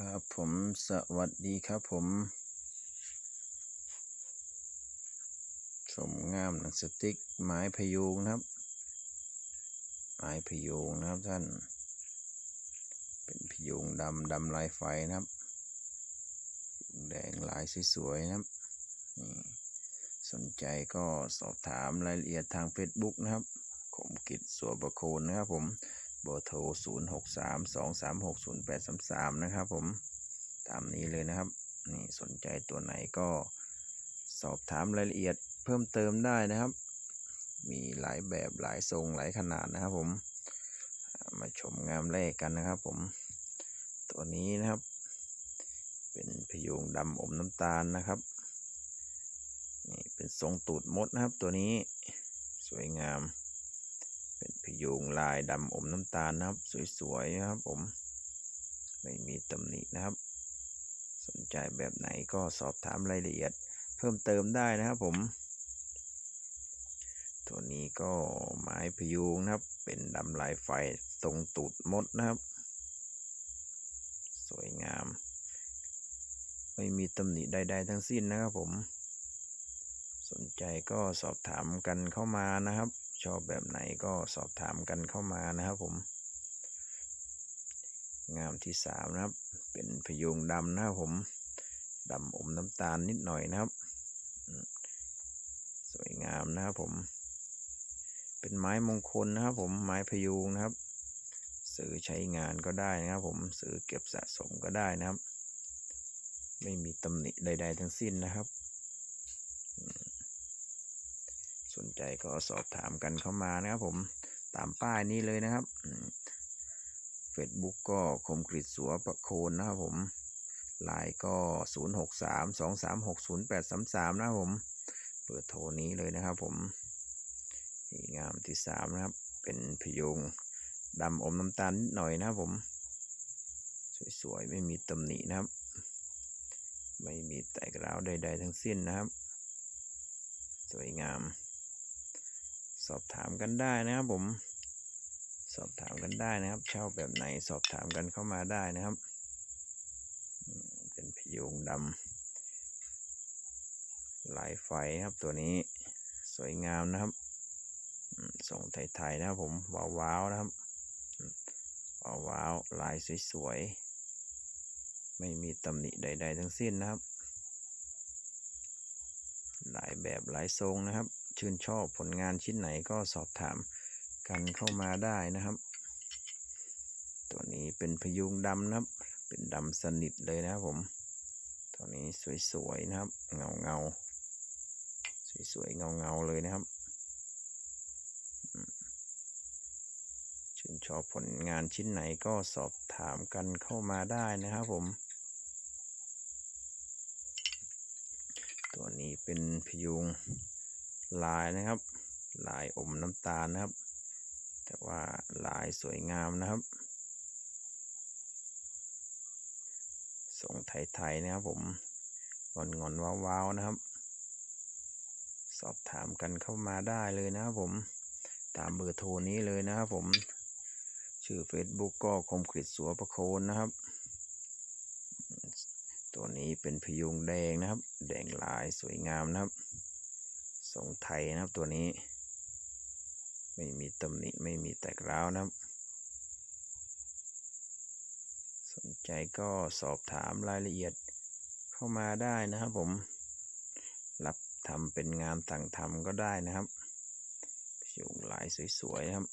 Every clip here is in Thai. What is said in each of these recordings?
ครับผมสวัสดีครับผม ชมงามหนังสติ๊กไม้พยูงนะครับ ไม้พยูงนะครับท่าน เป็นพยูงดำดำลายไฟนะครับ แดงลายสวยๆนะครับนี่สนใจก็สอบถามรายละเอียดทาง Facebook นะครับขมกิจสัวประโคนนะครับผม บอร์โทร 0 6 3 2 3 6 0 8 3 3 นะครับผม ตามนี้เลยนะครับ นี่สนใจตัวไหนก็สอบถามรายละเอียดเพิ่มเติมได้นะครับ มีหลายแบบหลายทรงหลายขนาดนะครับผม มาชมงามแรกกันนะครับผม ตัวนี้นะครับ เป็นพยุงดำอมน้ำตาลนะครับ นี่เป็นทรงตูดมดนะครับตัวนี้สวยงาม พยุงลายดำอมน้ำตาลนะครับ สวยๆนะครับ ผม ไม่มีตำหนินะครับ สนใจแบบไหนก็สอบถามรายละเอียด เพิ่มเติมได้นะครับผม ตัวนี้ก็ไม้พยุงนะครับ เป็นดำลายไฟตรงตูดมดนะครับ สวยงาม ไม่มีตำหนิใด ๆ ทั้งสิ้นนะครับผม สนใจก็สอบถามกันเข้ามานะครับ ชอบแบบไหนก็สอบถามกันเข้ามานะครับผม งามที่สามนะครับ เป็นพยุงดำนะครับผมดำอมน้ำตาลนิดหน่อยนะครับ สวยงามนะครับผม เป็นไม้มงคลนะครับ ผมไม้พยุงนะครับ ซื้อใช้งานก็ได้นะครับ ผมซื้อเก็บสะสมก็ได้นะครับ ไม่มีตำหนิใด ๆ ทั้งสิ้นนะครับอืม สนใจก็สอบถามกันเข้ามานะครับผมตามป้ายนี้เลยนะครับเฟซบุ๊กก็คมกริดสัวประโคนนะครับผมไลน์ก็ 0 6 3 2 3 6 0 8 3 3 นะครับผม เปิดโทรนี้เลยนะครับผมนี่งามที่สามนะครับ เป็นพยุงดำอมน้ำตาลนิดหน่อยนะครับผม สวยๆ ไม่มีตำหนินะครับ ไม่มีแตกร้าวใด ๆ ทั้งสิ้นนะครับ สวยงาม สอบถามกันได้นะครับผม สอบถามกันได้นะครับ เช่าแบบไหนสอบถามกันเข้ามาได้นะครับ เป็นพยุงดำลายไฟครับตัวนี้สวยงามนะครับอืมทรงไทยๆนะครับผมว้าวๆนะครับอืมว้าวๆลายสวยๆไม่มีตำหนิใด ๆ ทั้งสิ้นนะครับ หลายแบบหลายทรงนะครับ ชื่นชอบผลงานชิ้นไหนก็สอบถามกันเข้ามาได้นะครับ ตัวนี้เป็นพยุงดำนะครับ เป็นดำสนิทเลยนะครับผม ตัวนี้สวยๆนะครับ เงาเงาๆสวยๆเงาเงาๆเลยนะครับชื่นชอบผลงานชิ้นไหนก็สอบถามกันเข้ามาได้นะครับผม ตัวนี้เป็นพยุง ลายนะครับ ลายอมน้ำตาลนะครับ แต่ว่าลายสวยงามนะครับทรงไทยๆนะครับผมงอนงอนว้าวๆนะครับ สอบถามกันเข้ามาได้เลยนะครับผมตามเบอร์โทรนี้เลยนะครับผม ชื่อ Facebook ก็คมกริดสัวประโคนนะครับ ตัวนี้เป็นพยุงแดงนะครับ แดงลายสวยงามนะครับ ทรงไทยนะครับตัวนี้ ไม่มีตำหนิไม่มีแตกร้าวนะครับ สนใจก็สอบถามรายละเอียดเข้ามาได้นะครับผม รับทำเป็นงานสั่งทำก็ได้นะครับพยุงลายสวยๆนะครับ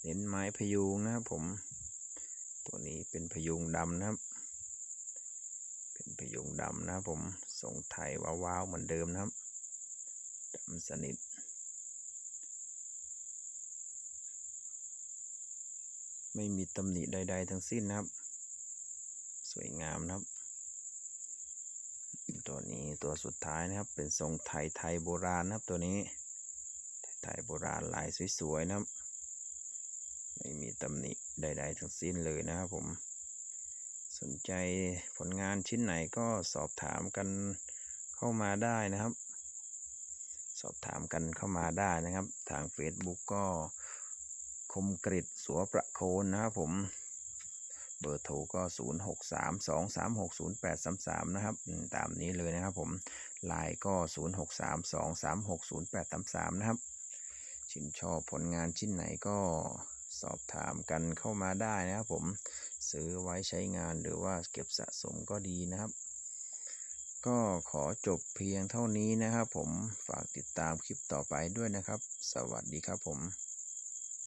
เน้นไม้พยุงนะครับผม ตัวนี้เป็นพยุงดำนะครับ เป็นพยุงดำนะครับผม ทรงไทยว้าวๆเหมือนเดิมนะครับดำสนิทไม่มีตำหนิใด ๆ ทั้งสิ้นนะครับ สวยงามนะครับ ตัวนี้ตัวสุดท้ายนะครับ เป็นทรงไทยไทยโบราณนะครับตัวนี้ ไทยโบราณลายสวยๆนะครับ ไม่มีตำหนิใด ๆ ทั้งสิ้นเลยนะครับผม ใจผลงานชิ้นไหนก็สอบถามกันเข้ามาได้นะครับ สอบถามกันเข้ามาได้นะครับ ทาง Facebook ก็คมกริดสัวประโคนนะครับผมเบอร์โทรก็ 0 6 3 2 3 6 0 8 3 3 นะครับ ตามนี้เลยนะครับผมไลน์ก็ 0 6 3 2 3 6 0 8 3 3 นะครับชื่นชอบผลงานชิ้นไหนก็ สอบถามกันเข้ามาได้นะครับผมซื้อไว้ใช้งานหรือว่าเก็บสะสมก็ดีนะครับ ก็ขอจบเพียงเท่านี้นะครับผมฝากติดตามคลิปต่อไปด้วยนะครับ สวัสดีครับผม